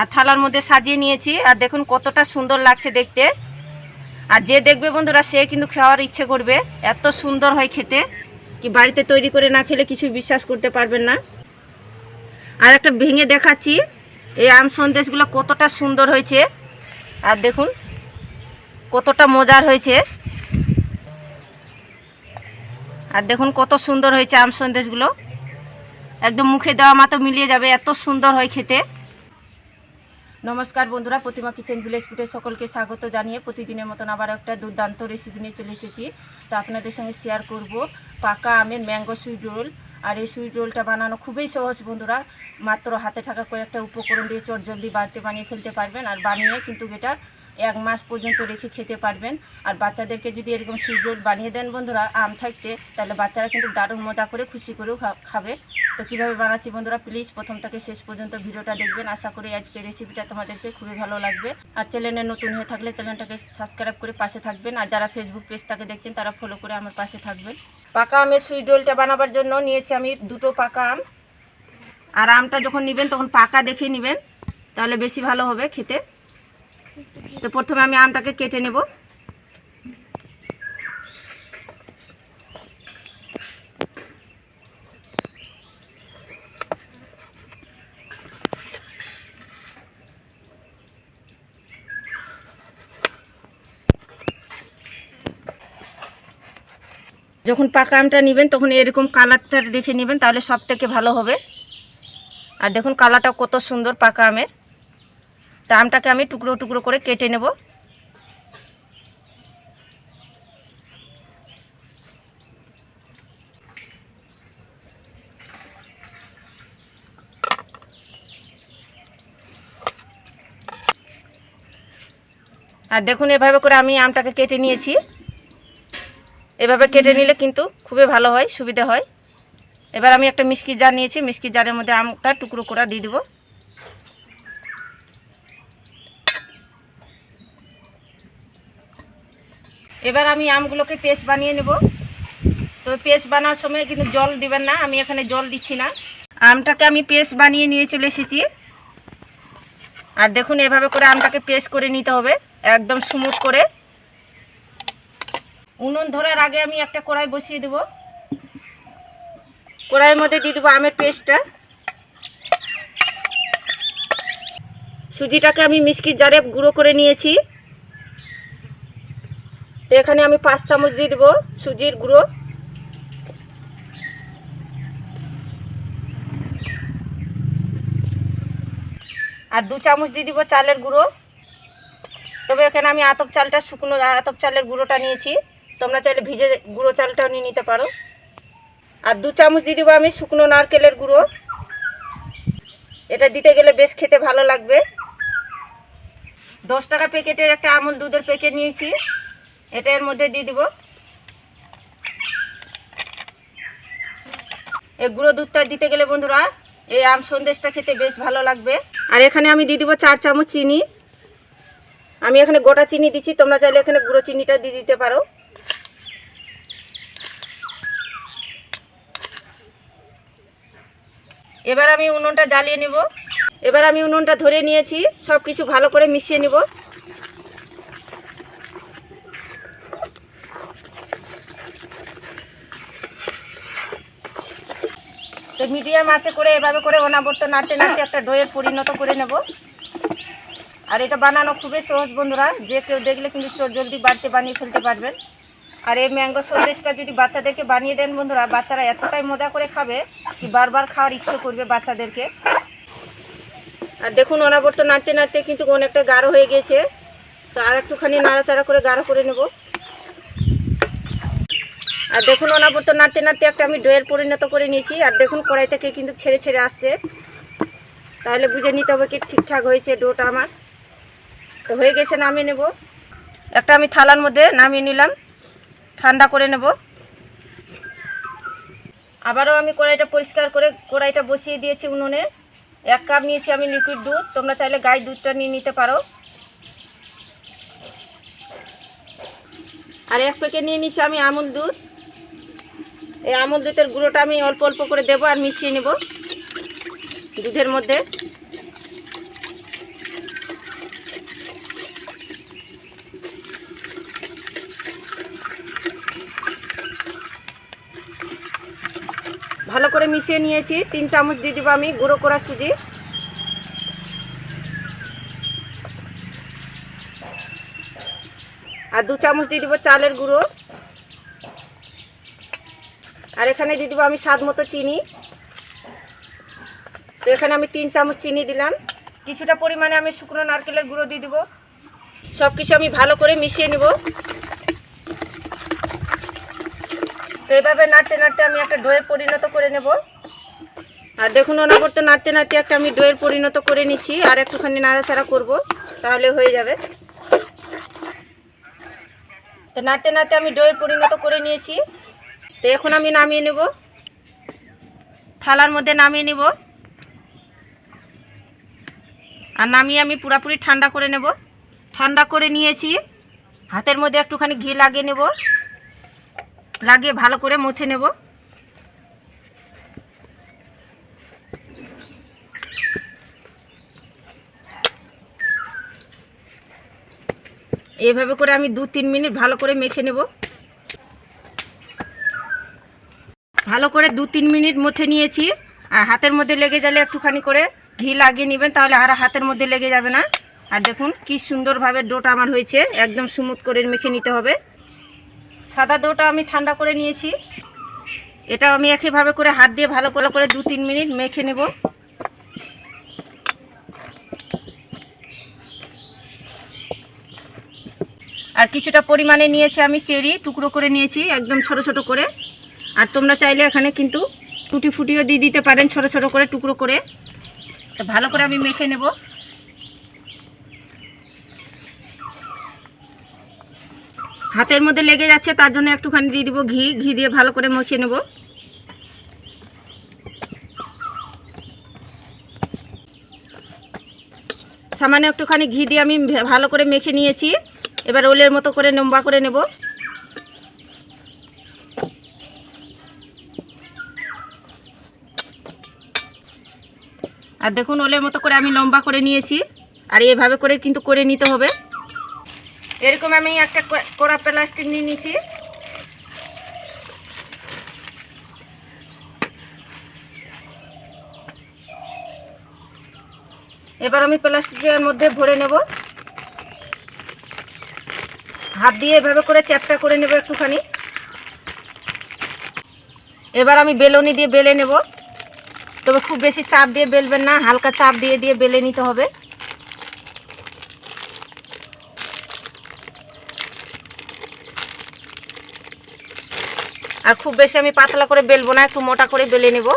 আর থালার মধ্যে সাজিয়ে নিয়েছি। আর দেখুন কতটা সুন্দর লাগছে দেখতে। আর যে দেখবে বন্ধুরা, সে কিন্তু খাওয়ার ইচ্ছে করবে। এত সুন্দর হয় খেতে। কি বাড়িতে তৈরি করে না খেলে কিছু বিশ্বাস করতে পারবেন না। আর একটা ভেঙে দেখাচ্ছি, এই আম সন্দেশগুলো কতটা সুন্দর হয়েছে। আর দেখুন কতটা মজার হয়েছে। আর দেখুন কত সুন্দর হয়েছে আম সন্দেশগুলো। একদম মুখে দেওয়া মাত্র মিলিয়ে যাবে, এত সুন্দর হয় খেতে। নমস্কার বন্ধুরা, প্রতিমা কিচেন ভিলেজ ফুটে সকলকে স্বাগত জানিয়ে প্রতিদিনের মতন আবার একটা দুর্দান্ত রেসিপি নিয়ে চলে এসেছি। তো আপনাদের সঙ্গে শেয়ার করব পাকা আমের ম্যাঙ্গো সুইট রোল আর এই সুইট রোলটা বানানো খুবই সহজ বন্ধুরা, মাত্র হাতে থাকা কয়েকটা উপকরণ দিয়ে চটজলদি বাড়িতে বানিয়ে ফেলতে পারবেন। আর বানিয়ে কিন্তু এটা এক মাস পর্যন্ত রেখে খেতে পারবেন। আর বাচ্চাদেরকে যদি এরকম রোল বানিয়ে দেন বন্ধুরা, আম থাকতে, তাহলে বাচ্চারা কিন্তু দারুণ মজা করে, খুশি করেও খাবে। তো কীভাবে বানাচ্ছি বন্ধুরা প্লিজ প্রথম থেকে শেষ পর্যন্ত ভিডিওটা দেখবেন। আশা করি আজকে রেসিপিটা তোমাদেরকে খুবই ভালো লাগবে। আর চ্যানেলে নতুন হয়ে থাকলে চ্যানেলটাকে সাবস্ক্রাইব করে পাশে থাকবেন। আর যারা ফেসবুক পেজটাকে দেখছেন, তারা ফলো করে আমার পাশে থাকবেন। পাকা আমের সুইট রোলটা বানাবার জন্য নিয়েছি আমি দুটো পাকা আম। আর আমটা যখন নেবেন, তখন পাকা দেখে নেবেন। তাহলে বেশি ভালো হবে খেতে। তো প্রথমে আমি আমটাকে কেটে নেব। যখন পাকা আমটা নেবেন, তখন এরকম কালারটা দেখে নেবেন, তাহলে সব থেকে ভালো হবে। আর দেখুন কালারটা কত সুন্দর পাকা আমের। তা আমটাকে আমি টুকরো টুকরো করে কেটে নেব। আর দেখুন, এভাবে করে আমি আমটাকে কেটে নিয়েছি। এভাবে কেটে নিলে কিন্তু খুবই ভালো হয়, সুবিধা হয়। এবার আমি একটা মিষ্কি জার নিয়েছি মিষ্কি জারের মধ্যে আমটা টুকরো করে দিয়ে দেবো। এবার আমি আমগুলোকে পেস্ট বানিয়ে নেব। তো পেস্ট বানানোর সময় কিন্তু জল দিবেন না, আমি এখানে জল দিচ্ছি না। আমটাকে আমি পেস্ট বানিয়ে নিয়ে চলে এসেছি। আর দেখুন, এভাবে করে আমটাকে পেস্ট করে নিতে হবে, একদম স্মুথ করে। উনুন ধরার আগে আমি একটা কড়াই বসিয়ে দেব। কড়াইয়ের মধ্যে দিয়ে দেবো আমের পেস্টটা। সুজিটাকে আমি মিষ্টির জারে গুঁড়ো করে নিয়েছি। এখানে আমি পাঁচ চামচ দিয়ে দেবো সুজির গুঁড়ো। আর দু চামচ দিয়ে দিব চালের গুঁড়ো। তবে এখানে আমি আতপ চালটা, শুকনো আতপ চালের গুঁড়োটা নিয়েছি। তোমরা চাইলে ভিজে গুঁড়ো চালটাও নিয়ে নিতে পারো। আর দু চামচ দিয়ে দেবো আমি শুকনো নারকেলের গুঁড়ো। এটা দিতে গেলে বেশ খেতে ভালো লাগবে। দশ টাকা প্যাকেটের একটা আমুল দুধের প্যাকেট নিয়েছি। এটা এর মধ্যে দিয়ে দিব। এই গুঁড়ো দুধটা দিতে গেলে বন্ধুরা, এই আম সন্দেশটা খেতে বেশ ভালো লাগবে। আর এখানে আমি দিয়ে দিব চার চামচ চিনি। আমি এখানে গোটা চিনি দিচ্ছি, তোমরা চাইলে এখানে গুঁড়ো চিনিটা দিয়ে দিতে পারো। এবার আমি উনুনটা জ্বালিয়ে নেব। এবার আমি উনুনটা ধরে নিয়েছি সব কিছু ভালো করে মিশিয়ে নেব। তো মিডিয়াম আছে করে এভাবে করে অনাবর্ত নাড়তে নাড়তে একটা ডোয়ের পরিণত করে নেব। আর এটা বানানো খুবই সহজ বন্ধুরা, যে কেউ দেখলে কিন্তু চট জলদি বাড়িতে বানিয়ে ফেলতে পারবেন। আর এই ম্যাঙ্গো সন্দেশটা যদি বাচ্চাদেরকে বানিয়ে দেন বন্ধুরা, বাচ্চারা এতটাই মজা করে খাবে কি বারবার খাওয়ার ইচ্ছে করবে বাচ্চাদেরকে। আর দেখুন অনাবর্ত নাড়তে নাড়তে কিন্তু অনেকটা গাঢ় হয়ে গেছে। তো আর একটুখানি নাড়াচাড়া করে গাঢ় করে নেব। আর দেখুন অনাবর্ত নাড়তে নাড়তে একটা আমি ডোয়ের পরিণত করে নিয়েছি। আর দেখুন কড়াই থেকে কিন্তু ছেড়ে ছেড়ে আসছে। তাহলে বুঝে নিতে হবে কি ঠিকঠাক হয়েছে ডোটা আমার। তো হয়ে গেছে, নামিয়ে নেব। একটা আমি থালার মধ্যে নামিয়ে নিলাম। ঠান্ডা করে নেব। আবারও আমি কড়াইটা পরিষ্কার করে কড়াইটা বসিয়ে দিয়েছি উনুনে। এক কাপ নিয়েছি আমি লিকুইড দুধ। তোমরা চাইলে গাই দুধটা নিয়ে নিতে পারো। আর এক প্যাকেট নিয়ে নিচ্ছি আমি আমুল দুধ। এই আমল দুধের গুঁড়োটা আমি অল্প অল্প করে দেবো আর মিশিয়ে নেব দুধের মধ্যে। ভালো করে মিশিয়ে নিয়েছি। তিন চামচ দিয়ে দেবো আমি গুঁড়ো করা সুজি। আর দু চামচ দিয়ে দেবো চালের গুঁড়ো। আর এখানে দিয়ে দিব আমি স্বাদ মতো চিনি। তো এখানে আমি তিন চামচ চিনি দিলাম। কিছুটা পরিমাণে আমি শুকনো নারকেলের গুঁড়ো দিয়ে দিব। সব কিছু আমি ভালো করে মিশিয়ে নেব। তো এভাবে নাড়তে নাড়তে আমি একটা ডোয়ের পরিণত করে নেব। আর দেখুন অনাবর্ত নাড়তে নাড়তে একটা আমি ডোয়ের পরিণত করে নিচ্ছি। আর একটুখানি নাড়াচাড়া করব, তাহলে হয়ে যাবে। তো নাড়তে নাড়তে আমি ডোয়ের পরিণত করে নিয়েছি। তো এখন আমি নামিয়ে নেব। থালার মধ্যে নামিয়ে নেব। আর নামিয়ে আমি পুরাপুরি ঠান্ডা করে নেব। ঠান্ডা করে নিয়েছি। হাতের মধ্যে একটুখানি ঘি লাগিয়ে নেব। লাগিয়ে ভালো করে মুছে নেব। এইভাবে করে আমি দু তিন মিনিট ভালো করে মেখে নেব। ভালো করে দু তিন মিনিট মুছে নিয়েছি। আর হাতের মধ্যে লেগে গেলে একটুখানি করে ঘি লাগিয়ে নেবেন, তাহলে আর হাতের মধ্যে লেগে যাবে না। আর দেখুন কি সুন্দরভাবে ডোটা আমার হয়েছে, একদম স্মুথ করে মেখে নিতে হবে। সাদা ডোটা আমি ঠান্ডা করে নিয়েছি। এটা আমি একইভাবে করে হাত দিয়ে ভালো করে করে দু তিন মিনিট মেখে নেব। আর কিছুটা পরিমাণে নিয়েছি আমি চেরি, টুকরো করে নিয়েছি, একদম ছোট ছোট করে। আর তোমরা চাইলে এখানে কিন্তু টুটি ফুটিও দিয়ে দিতে পারেন ছোট ছোট করে, টুকরো করে। তো ভালো করে আমি মেখে নেব। হাতের মধ্যে লেগে যাচ্ছে, তার জন্য একটুখানি দিয়ে দিব ঘি। ঘি দিয়ে ভালো করে মেখে নেব। সামান্য একটুখানি ঘি দিয়ে আমি ভালো করে মেখে নিয়েছি। এবার ওলের মতো করে লম্বা করে নেব। আর দেখুন ওলের মতো করে আমি লম্বা করে নিয়েছি। আর এভাবে করে কিন্তু করে নিতে হবে। এরকম আমি একটা কড়া প্লাস্টিক নিয়ে নিয়েছি। এবার আমি প্লাস্টিকের মধ্যে ভরে নেব। হাত দিয়ে এভাবে করে চ্যাপটা করে নেব একটুখানি। এবার আমি বেলনি দিয়ে বেলে নেব। তবে খুব বেশি চাপ দিয়ে বেলবেন না, হালকা চাপ দিয়ে দিয়ে বেলে নিতে হবে। আর খুব বেশি আমি পাতলা করে বেলবো না, একটু মোটা করে বেলে নেব।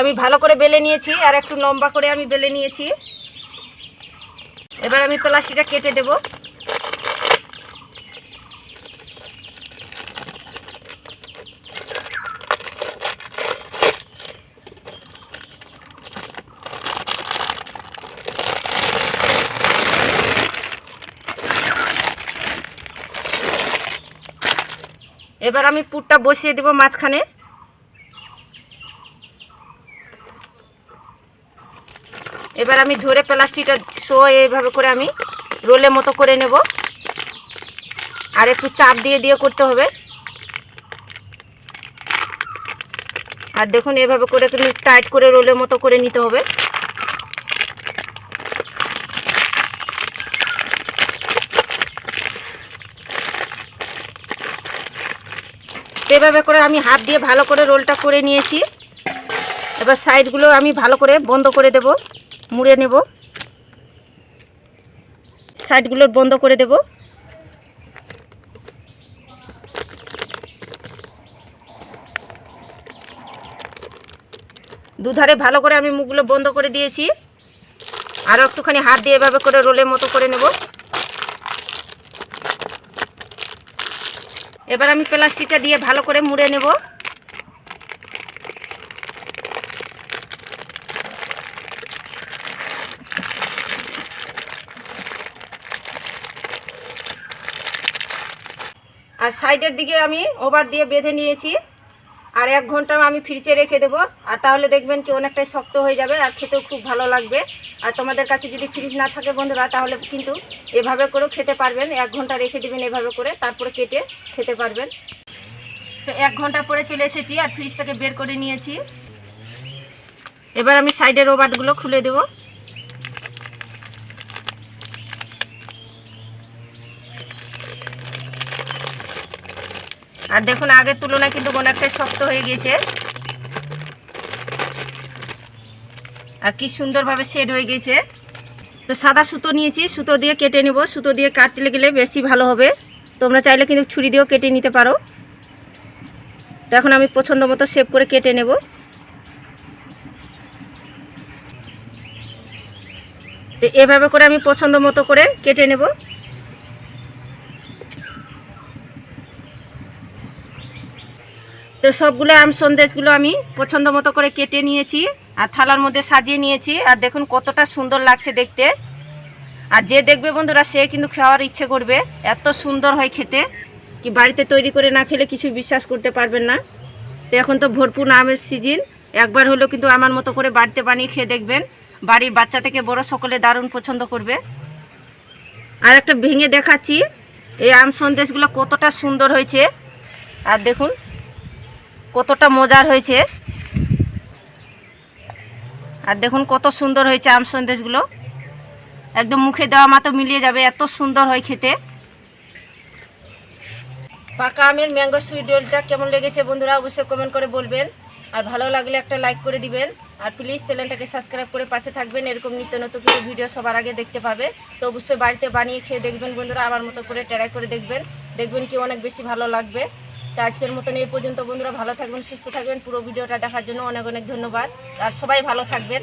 আমি ভালো করে বেলে নিয়েছি, আর একটু লম্বা করে আমি বেলে নিয়েছি। এবার আমি প্লাস্টিকটা কেটে দেব। এবার আমি পুরটা বসিয়ে দেব মাঝখানে। এবার আমি ধরে প্লাস্টিকটা শো এইভাবে করে আমি রোলের মতো করে নেব। আর একটু চাপ দিয়ে দিয়ে করতে হবে। আর দেখুন, এভাবে করে একটু টাইট করে রোলের মতো করে নিতে হবে। এভাবে করে আমি হাত দিয়ে ভালো করে রোলটা করে নিয়েছি। এবার সাইডগুলো আমি ভালো করে বন্ধ করে দেব, মুড়ে নেব। সাইডগুলো বন্ধ করে দেব। দুধারে ভালো করে আমি মুখগুলো বন্ধ করে দিয়েছি। আরও একটুখানি হাত দিয়ে এভাবে করে রোলের মতো করে নেব। এবার আমি প্লাস্টিকটা দিয়ে ভালো করে মুড়ে নেব। আর সাইডের দিকে আমি ওভার দিয়ে বেঁধে নিয়েছি। আর এক ঘণ্টা আমি ফ্রিজে রেখে দেবো। আর তাহলে দেখবেন কি অনেকটাই শক্ত হয়ে যাবে আর খেতেও খুব ভালো লাগবে। আর তোমাদের কাছে যদি ফ্রিজ না থাকে বন্ধুরা, তাহলে কিন্তু এভাবে করেও খেতে পারবেন। এক ঘণ্টা রেখে দেবেন এভাবে করে, তারপরে কেটে খেতে পারবেন। তো এক ঘণ্টা পরে চলে এসেছি আর ফ্রিজ থেকে বের করে নিয়েছি। এবার আমি সাইডের রোবাটগুলো খুলে দেবো। আর দেখুন, আগের তুলনায় কিন্তু অনেকটাই শক্ত হয়ে গেছে আর কি সুন্দরভাবে সেট হয়ে গেছে। তো সাদা সুতো নিয়েছি, সুতো দিয়ে কেটে নেব। সুতো দিয়ে কাটতে গেলে বেশি ভালো হবে। তোমরা চাইলে কিন্তু ছুরি দিয়েও কেটে নিতে পারো। তো এখন আমি পছন্দ মতো শেপ করে কেটে নেব। তো এভাবে করে আমি পছন্দ মতো করে কেটে নেব। তো সবগুলো আম সন্দেশগুলো আমি পছন্দ মতো করে কেটে নিয়েছি। আর থালার মধ্যে সাজিয়ে নিয়েছি। আর দেখুন কতটা সুন্দর লাগছে দেখতে। আর যে দেখবে বন্ধুরা, সে কিন্তু খাওয়ার ইচ্ছে করবে। এত সুন্দর হয় খেতে। কি বাড়িতে তৈরি করে না খেলে কিছু বিশ্বাস করতে পারবেন না। তো এখন তো ভরপুর আমের সিজন। একবার হলেও কিন্তু আমার মতো করে বাড়িতে বানিয়ে খেয়ে দেখবেন। বাড়ির বাচ্চা থেকে বড় সকলে দারুণ পছন্দ করবে। আর একটা ভেঙে দেখাচ্ছি। এই আম সন্দেশগুলো কতটা সুন্দর হয়েছে। আর দেখুন, কতটা মজার হয়েছে। আর দেখুন কত সুন্দর হয়েছে আম সন্দেশগুলো। একদম মুখে দেওয়া মাত্র মিলিয়ে যাবে, এত সুন্দর হয় খেতে। পাকা আমের ম্যাঙ্গো সুইট রোলটা কেমন লেগেছে বন্ধুরা অবশ্যই কমেন্ট করে বলবেন। আর ভালো লাগলে একটা লাইক করে দিবেন। আর প্লিজ চ্যানেলটাকে সাবস্ক্রাইব করে পাশে থাকবেন, এরকম নিত্য নতুন কিছু ভিডিও সবার আগে দেখতে পাবে। তো অবশ্যই বাড়িতে বানিয়ে খেয়ে দেখবেন বন্ধুরা, আমার মতো করে ট্রাই করে দেখবেন। দেখবেন কি অনেক বেশি ভালো লাগবে। তো আজকের মতন এই পর্যন্ত বন্ধুরা, ভালো থাকবেন, সুস্থ থাকবেন। পুরো ভিডিওটা দেখার জন্য অনেক অনেক ধন্যবাদ। আর সবাই ভালো থাকবেন।